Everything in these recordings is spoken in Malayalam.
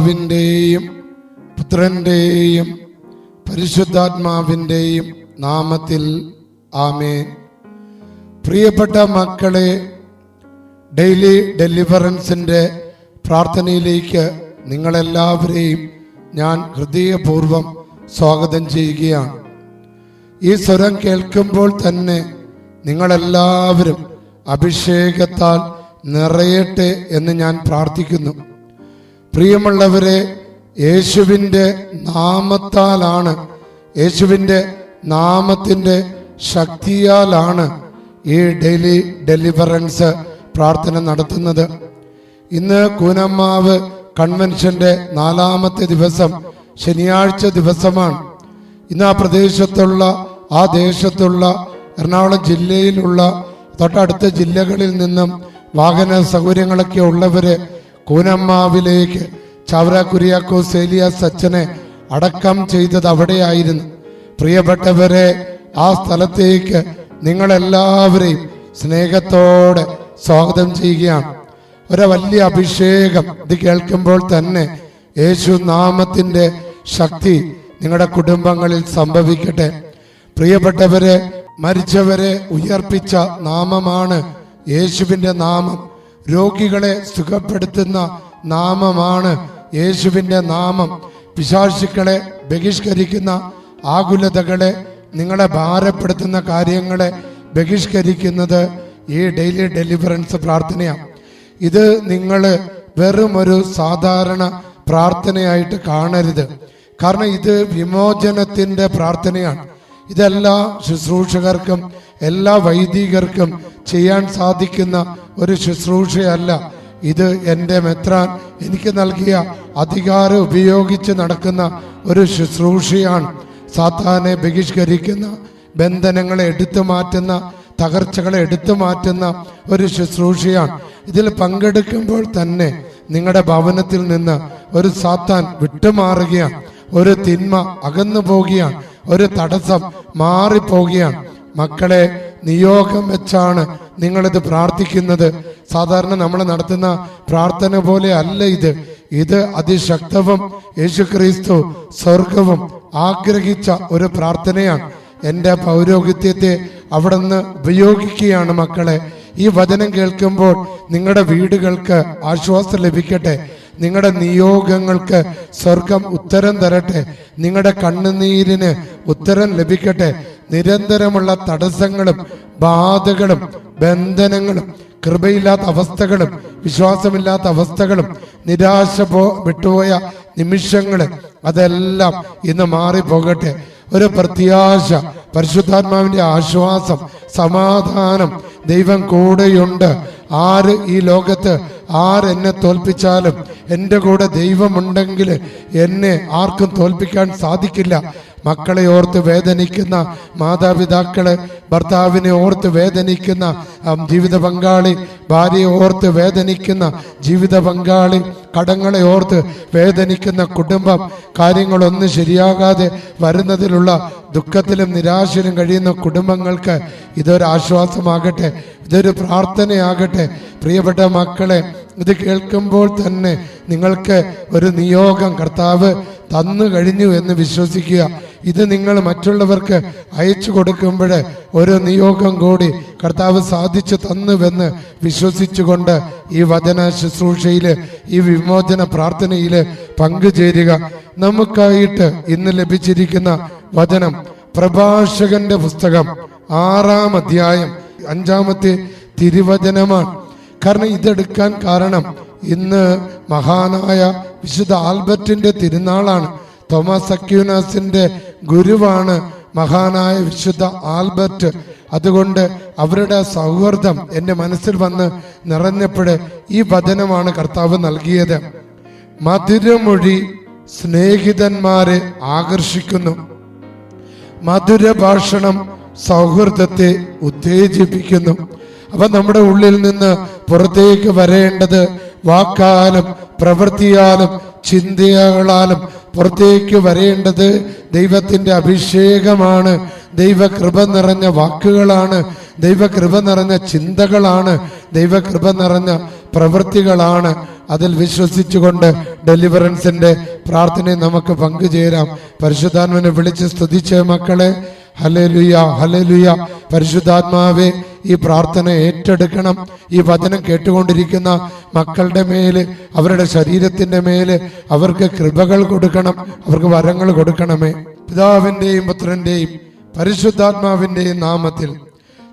പിതാവിന്റെയും പുത്രന്റെയും പരിശുദ്ധാത്മാവിന്റെയും നാമത്തിൽ ആമേ പ്രിയപ്പെട്ട മക്കളെ ഡെയിലി ഡെലിവറൻസിന്റെ പ്രാർത്ഥനയിലേക്ക് നിങ്ങളെല്ലാവരെയും ഞാൻ ഹൃദയപൂർവം സ്വാഗതം ചെയ്യുകയാണ്. ഈ സ്വരം കേൾക്കുമ്പോൾ തന്നെ നിങ്ങളെല്ലാവരും അഭിഷേകത്താൽ നിറയട്ടെ എന്ന് ഞാൻ പ്രാർത്ഥിക്കുന്നു. പ്രിയമുള്ളവരെ യേശുവിന്റെ നാമത്താലാണ് യേശുവിന്റെ നാമത്തിന്റെ ശക്തിയാലാണ് ഈ ഡെയിലി ഡെലിവറൻസ് പ്രാർത്ഥന നടത്തുന്നത്. ഇന്ന് കൂനമ്മാവ് കൺവെൻഷന്റെ നാലാമത്തെ ദിവസം ശനിയാഴ്ച ദിവസമാണ്. ഇന്ന് ആ പ്രദേശത്തുള്ള ആ ദേശത്തുള്ള എറണാകുളം ജില്ലയിലുള്ള തൊട്ടടുത്ത ജില്ലകളിൽ നിന്നും വാഹന സൗകര്യങ്ങളൊക്കെ ഉള്ളവര് കൂനമ്മാവിലേക്ക് ചവറ കുര്യാക്കോസ് സേലിയ സച്ചനെ അടക്കം ചെയ്തത് അവിടെയായിരുന്നു. പ്രിയപ്പെട്ടവരെ ആ സ്ഥലത്തേക്ക് നിങ്ങളെല്ലാവരെയും സ്നേഹത്തോടെ സ്വാഗതം ചെയ്യുകയാണ്. ഒരു വലിയ അഭിഷേകം. ഇത് കേൾക്കുമ്പോൾ തന്നെ യേശു നാമത്തിന്റെ ശക്തി നിങ്ങളുടെ കുടുംബങ്ങളിൽ സംഭവിക്കട്ടെ. പ്രിയപ്പെട്ടവരെ മരിച്ചവരെ ഉയർപ്പിച്ച നാമമാണ് യേശുവിന്റെ നാമം. രോഗികളെ സുഖപ്പെടുത്തുന്ന നാമമാണ് യേശുവിന്റെ നാമം. പിശാശുക്കളെ ബഹിഷ്കരിക്കുന്ന ആകുലതകളെ നിങ്ങളെ ഭാരപ്പെടുത്തുന്ന കാര്യങ്ങളെ ബഹിഷ്കരിക്കുന്നത് ഈ ഡെയിലി ഡെലിവറൻസ് പ്രാർത്ഥനയാണ്. ഇത് നിങ്ങൾ വെറും ഒരു സാധാരണ പ്രാർത്ഥനയായിട്ട് കാണരുത്. കാരണം ഇത് വിമോചനത്തിന്റെ പ്രാർത്ഥനയാണ്. ഇതെല്ലാ ശുശ്രൂഷകർക്കും എല്ലാ വൈദികർക്കും ചെയ്യാൻ സാധിക്കുന്ന ഒരു ശുശ്രൂഷയല്ല. ഇത് എന്റെ മെത്രാൻ എനിക്ക് നൽകിയ അധികാരം ഉപയോഗിച്ച് നടക്കുന്ന ഒരു ശുശ്രൂഷയാണ്. സാത്താനെ ബഹിഷ്കരിക്കുന്ന ബന്ധനങ്ങളെ എടുത്തു മാറ്റുന്ന തകർച്ചകളെ എടുത്തു മാറ്റുന്ന ഒരു ശുശ്രൂഷയാണ്. ഇതിൽ പങ്കെടുക്കുമ്പോൾ തന്നെ നിങ്ങളുടെ ഭവനത്തിൽ നിന്ന് ഒരു സാത്താൻ വിട്ടുമാറുകയാണ്. ഒരു തിന്മ അകന്നു പോകുകയാണ്. ഒരു തടസ്സം മാറിപ്പോകുകയാണ്. മക്കളെ നിയോഗം വെച്ചാണ് നിങ്ങളിത് പ്രാർത്ഥിക്കുന്നത്. സാധാരണ നമ്മൾ നടത്തുന്ന പ്രാർത്ഥന പോലെ അല്ല ഇത്. ഇത് അതിശക്തവും യേശുക്രിസ്തു സ്വർഗവും ആഗ്രഹിച്ച ഒരു പ്രാർത്ഥനയാണ്. എന്റെ പൗരോഹിത്യത്തെ അവിടെ നിന്ന് ഉപയോഗിക്കുകയാണ് മക്കളെ. ഈ വചനം കേൾക്കുമ്പോൾ നിങ്ങളുടെ വീടുകൾക്ക് ആശ്വാസം ലഭിക്കട്ടെ. നിങ്ങളുടെ നിയോഗങ്ങൾക്ക് സ്വർഗം ഉത്തരം തരട്ടെ. നിങ്ങളുടെ കണ്ണുനീരിന് ഉത്തരം ലഭിക്കട്ടെ. നിരന്തരമുള്ള തടസ്സങ്ങളും ബാധകളും ബന്ധനങ്ങളും കൃപയില്ലാത്ത അവസ്ഥകളും വിശ്വാസമില്ലാത്ത അവസ്ഥകളും നിരാശ പോ വിട്ടുപോയ നിമിഷങ്ങൾ അതെല്ലാം ഇന്ന് മാറിപ്പോകട്ടെ. ഒരു പ്രത്യാശ പരിശുദ്ധാത്മാവിന്റെ ആശ്വാസം സമാധാനം ദൈവം കൂടെയുണ്ട്. ആര് ഈ ലോകത്ത് ആരെന്നെ തോൽപ്പിച്ചാലും എന്റെ കൂടെ ദൈവമുണ്ടെങ്കിൽ എന്നെ ആർക്കും തോൽപ്പിക്കാൻ സാധിക്കില്ല. മക്കളെ ഓർത്ത് വേദനിക്കുന്ന മാതാപിതാക്കളെ ഭർത്താവിനെ ഓർത്ത് വേദനിക്കുന്ന ജീവിത പങ്കാളി ഭാര്യയെ ഓർത്ത് വേദനിക്കുന്ന ജീവിത പങ്കാളി കടങ്ങളെ ഓർത്ത് വേദനിക്കുന്ന കുടുംബം കാര്യങ്ങളൊന്നും ശരിയാകാതെ വരുന്നതിലുള്ള ദുഃഖത്തിലും നിരാശയിലും കഴിയുന്ന കുടുംബങ്ങൾക്ക് ഇതൊരാശ്വാസമാകട്ടെ ഇതൊരു പ്രാർത്ഥനയാകട്ടെ. പ്രിയപ്പെട്ട മക്കളെ ഇത് കേൾക്കുമ്പോൾ തന്നെ നിങ്ങൾക്ക് ഒരു നിയോഗം കർത്താവ് തന്നു കഴിഞ്ഞു എന്ന് വിശ്വസിക്കുക. ഇത് നിങ്ങൾ മറ്റുള്ളവർക്ക് അയച്ചു കൊടുക്കുമ്പോൾ ഒരു നിയോഗം കൂടി കർത്താവ് സാധിച്ചു തന്നുവെന്ന് വിശ്വസിച്ചുകൊണ്ട് ഈ വചന ശുശ്രൂഷയിൽ ഈ വിമോചന പ്രാർത്ഥനയിൽ പങ്കുചേരുക. നമുക്കായിട്ട് ഇന്ന് ലഭിച്ചിരിക്കുന്ന വചനം പ്രഭാഷകന്റെ പുസ്തകം ആറാം അധ്യായം അഞ്ചാമത്തെ തിരുവചനമാണ്. കാരണം ഇതെടുക്കാൻ കാരണം ഇന്ന് മഹാനായ വിശുദ്ധ ആൽബർട്ടിന്റെ തിരുനാളാണ്. തോമസ് അക്യൂനാസിന്റെ ഗുരുവാണ് മഹാനായ വിശുദ്ധ ആൽബർട്ട്. അതുകൊണ്ട് അവരുടെ സൗഹൃദം എന്റെ മനസ്സിൽ വന്ന് നിറഞ്ഞപ്പോഴേ ഈ വചനമാണ് കർത്താവ് നൽകിയത്. മധുരമൊഴി സ്നേഹിതന്മാരെ ആകർഷിക്കുന്നു. മധുര ഭാഷണം സൗഹൃദത്തെ ഉത്തേജിപ്പിക്കുന്നു. അപ്പൊ നമ്മുടെ ഉള്ളിൽ നിന്ന് പുറത്തേക്ക് വരേണ്ടത് വാക്കാലും പ്രവൃത്തിയാലും ചിന്തകളാലും പുറത്തേക്ക് വരേണ്ടത് ദൈവത്തിന്റെ അഭിഷേകമാണ്. ദൈവകൃപ നിറഞ്ഞ വാക്കുകളാണ്. ദൈവകൃപ നിറഞ്ഞ ചിന്തകളാണ്. ദൈവകൃപ നിറഞ്ഞ പ്രവൃത്തികളാണ്. അതിൽ വിശ്വസിച്ചുകൊണ്ട് ഡെലിവറൻസിന്റെ പ്രാർത്ഥനയെ നമുക്ക് പങ്കുചേരാം. പരിശുദ്ധാത്മനെ വിളിച്ച് സ്തുതിച്ച മക്കളെ. ഹലലുയ ഹലലുയ പരിശുദ്ധാത്മാവെ ഈ പ്രാർത്ഥന ഏറ്റെടുക്കണം. ഈ വചനം കേട്ടുകൊണ്ടിരിക്കുന്ന മക്കളുടെ മേൽ അവരുടെ ശരീരത്തിന്റെ മേൽ അവർക്ക് കൃപകൾ കൊടുക്കണം. അവർക്ക് വരങ്ങൾ കൊടുക്കണമേ. പിതാവിന്റെയും പുത്രന്റെയും പരിശുദ്ധാത്മാവിന്റെയും നാമത്തിൽ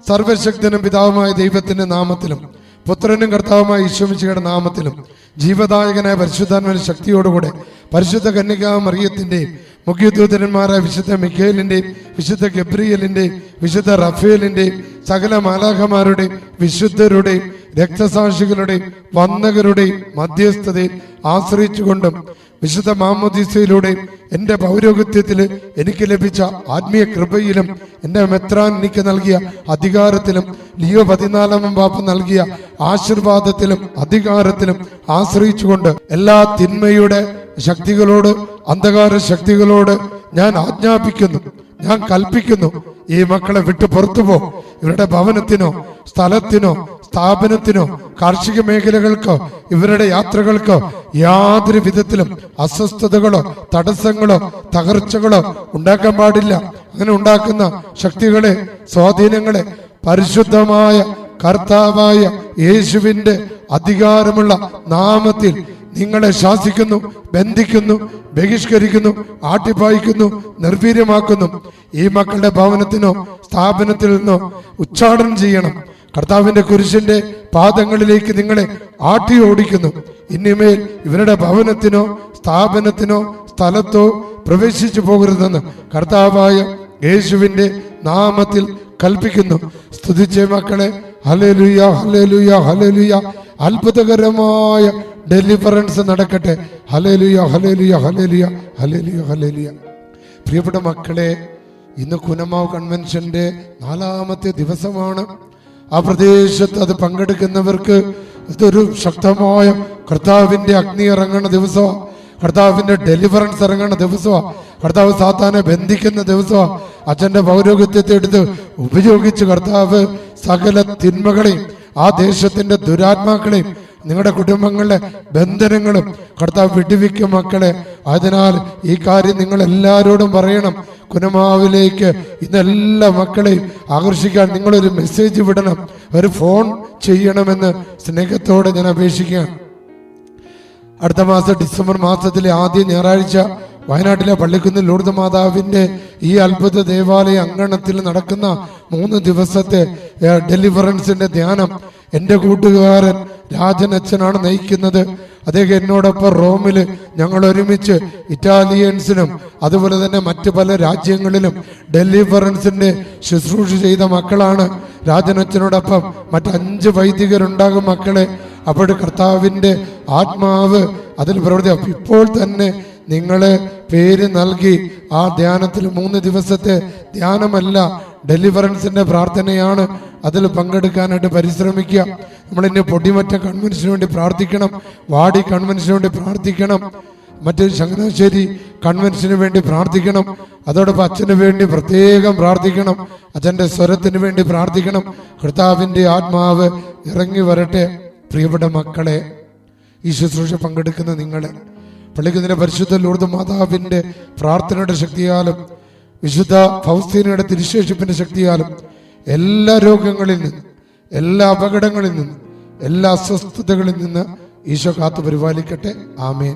സർവശക്തനും പിതാവുമായ ദൈവത്തിന്റെ നാമത്തിലും പുത്രനും കർത്താവുമായ ഈശ്വമിച്ചയുടെ നാമത്തിലും ജീവദായകനായ പരിശുദ്ധാത്മാവിന്റെ ശക്തിയോടുകൂടെ പരിശുദ്ധ കന്യകാ മറിയത്തിന്റെയും മുഖ്യദൂതന്മാരായ വിശുദ്ധ മിഖേലിന്റെയും വിശുദ്ധ ഗബ്രിയലിന്റെയും വിശുദ്ധ റഫേലിന്റെയും സകല മാലാഖമാരുടെയും വിശുദ്ധരുടെയും രക്തസാക്ഷികളുടെയും വന്ദകരുടെയും മധ്യസ്ഥതയിൽ ആശ്രയിച്ചുകൊണ്ടും വിശുദ്ധ മാമോദീസയിലൂടെയും എന്റെ പൗരോഗത്യത്തിൽ എനിക്ക് ലഭിച്ച ആത്മീയ കൃപയിലും എന്റെ മെത്രാൻ എനിക്ക് നൽകിയ അധികാരത്തിലും ലിയോ പതിനാലാമൻ പാപ്പ നൽകിയ ആശീർവാദത്തിലും അധികാരത്തിലും ആശ്രയിച്ചുകൊണ്ട് എല്ലാ തിന്മയുടെ ശക്തികളോട് അന്ധകാര ശക്തികളോട് ഞാൻ ആജ്ഞാപിക്കുന്നു ഞാൻ കൽപ്പിക്കുന്നു ഈ മക്കളെ വിട്ടു പുറത്തു പോ ഇവരുടെ ഭവനത്തിനോ സ്ഥലത്തിനോ സ്ഥാപനത്തിനോ കാർഷിക മേഖലകൾക്കോ ഇവരുടെ യാത്രകൾക്കോ യാതൊരു വിധത്തിലും അസ്വസ്ഥതകളോ തടസ്സങ്ങളോ തകർച്ചകളോ ഉണ്ടാക്കാൻ പാടില്ല. അങ്ങനെ ഉണ്ടാക്കുന്ന ശക്തികളെ സ്വാധീനങ്ങളെ പരിശുദ്ധമായ കർത്താവായ യേശുവിന്റെ അധികാരമുള്ള നാമത്തിൽ നിങ്ങളെ ശാസിക്കുന്നു ബന്ധിക്കുന്നു ബഹിഷ്കരിക്കുന്നു ആട്ടിപ്പായിക്കുന്നു നിർവീര്യമാക്കുന്നു. ഈ മക്കളുടെ ഭവനത്തിനോ സ്ഥാപനത്തിൽ നിന്നോ ഉച്ചാടനം ചെയ്യണം. കർത്താവിന്റെ കുരിശിന്റെ പാദങ്ങളിലേക്ക് നിങ്ങളെ ആട്ടി ഓടിക്കുന്നു. ഇനിമേൽ ഇവരുടെ ഭവനത്തിനോ സ്ഥാപനത്തിനോ സ്ഥലത്തോ പ്രവേശിച്ചു പോകരുതെന്ന് കർത്താവായ യേശുവിന്റെ നാമത്തിൽ കൽപ്പിക്കുന്നു. സ്തുതിച്ച മക്കളെ. ഹലേലുയ ഹലേലുയ ഹലേലുയ അത്ഭുതകരമായ ഡെലിവറൻസ് നടക്കട്ടെ. Hallelujah hallelujah hallelujah hallelujah hallelujah പ്രിയപ്പെട്ട മക്കളെ ഇന്ന് കുനമാവ് കൺവെൻഷന്റെ നാലാമത്തെ ദിവസമാണ്. ആ പ്രദേശത്ത് അത് പങ്കെടുക്കുന്നവർക്ക് ഇതൊരു ശക്തമായ കർത്താവിന്റെ അഗ്നി ഇറങ്ങുന്ന ദിവസമാണ് കർത്താവിന്റെ ഡെലിവറൻസ് ഇറങ്ങുന്ന ദിവസമാണ് കർത്താവ് സാത്താനെ ബന്ധിക്കുന്ന ദിവസമാണ് അച്ഛന്റെ പൗരോഗത്യത്തെ എടുത്ത് ഉപയോഗിച്ച് കർത്താവ് സകല തിന്മകളെയും ആ ദേശത്തിന്റെ ദുരാത്മാക്കളെയും നിങ്ങളുടെ കുടുംബങ്ങളുടെ ബന്ധനങ്ങളും കർത്താവ് വിടുവിക്കും മക്കളെ. അതിനാൽ ഈ കാര്യം നിങ്ങൾ എല്ലാവരോടും പറയണം. കുനമാവിലേക്ക് ഇന്നെല്ലാ മക്കളെയും ആകർഷിക്കാൻ നിങ്ങളൊരു മെസ്സേജ് വിടണം. ഒരു ഫോൺ ചെയ്യണമെന്ന് സ്നേഹത്തോടെ ഞാൻ അപേക്ഷിക്കുകയാണ്. അടുത്ത മാസം ഡിസംബർ മാസത്തിലെ ആദ്യ ഞായറാഴ്ച വയനാട്ടിലെ പള്ളിക്കുന്നിൽ ലൂർദ് മാതാവിന്റെ ഈ അത്ഭുത ദേവാലയ അങ്കണത്തിൽ നടക്കുന്ന മൂന്ന് ദിവസത്തെ ഡെലിവറൻസിന്റെ ധ്യാനം എന്റെ കൂട്ടുകാരൻ രാജൻ അച്ഛനാണ് നയിക്കുന്നത്. അദ്ദേഹം എന്നോടൊപ്പം റോമിൽ ഞങ്ങൾ ഒരുമിച്ച് ഇറ്റാലിയൻസിനും അതുപോലെ തന്നെ മറ്റു പല രാജ്യങ്ങളിലും ഡെലിവറൻസിന്റെ ശുശ്രൂഷ ചെയ്ത മക്കളാണ്. രാജനച്ഛനോടൊപ്പം മറ്റഞ്ച് വൈദികരുണ്ടാകും മക്കളെ. അപ്പോൾ കർത്താവിന്റെ ആത്മാവ് അതിൽ പ്രവർത്തി ഇപ്പോൾ തന്നെ നിങ്ങളെ പേര് നൽകി ആ ധ്യാനത്തിൽ മൂന്ന് ദിവസത്തെ ധ്യാനമല്ല ഡെലിവറൻസിന്റെ പ്രാർത്ഥനയാണ്. അതിൽ പങ്കെടുക്കാനായിട്ട് പരിശ്രമിക്കുക. നമ്മൾ ഇനി പൊടിമറ്റ കൺവെൻഷന് വേണ്ടി പ്രാർത്ഥിക്കണം. വാടി കൺവെൻഷന് വേണ്ടി പ്രാർത്ഥിക്കണം. മറ്റ് ചങ്ങനാശ്ശേരി കൺവെൻഷന് വേണ്ടി പ്രാർത്ഥിക്കണം. അതോടൊപ്പം അച്ഛന് വേണ്ടി പ്രത്യേകം പ്രാർത്ഥിക്കണം. അച്ഛന്റെ സ്വരത്തിന് വേണ്ടി പ്രാർത്ഥിക്കണം. കർത്താവിന്റെ ആത്മാവ് ഇറങ്ങി വരട്ടെ. പ്രിയപ്പെട്ട മക്കളെ ഈ ശുശ്രൂഷ പങ്കെടുക്കുന്ന നിങ്ങളെ. പള്ളിക്കുന്നതിന്റെ പരിശുദ്ധ ലൂർദ് മാതാവിന്റെ പ്രാർത്ഥനയുടെ ശക്തിയാലും വിശുദ്ധ ഫൗസ്തീനയുടെ തിരുശേഷിപ്പിന്റെ ശക്തിയാലും എല്ലാ രോഗങ്ങളിൽ നിന്നും എല്ലാ അപകടങ്ങളിൽ നിന്നും എല്ലാ അസ്വസ്ഥതകളിൽ നിന്ന് ഈശോ കാത്തു പരിപാലിക്കട്ടെ ആമേൻ.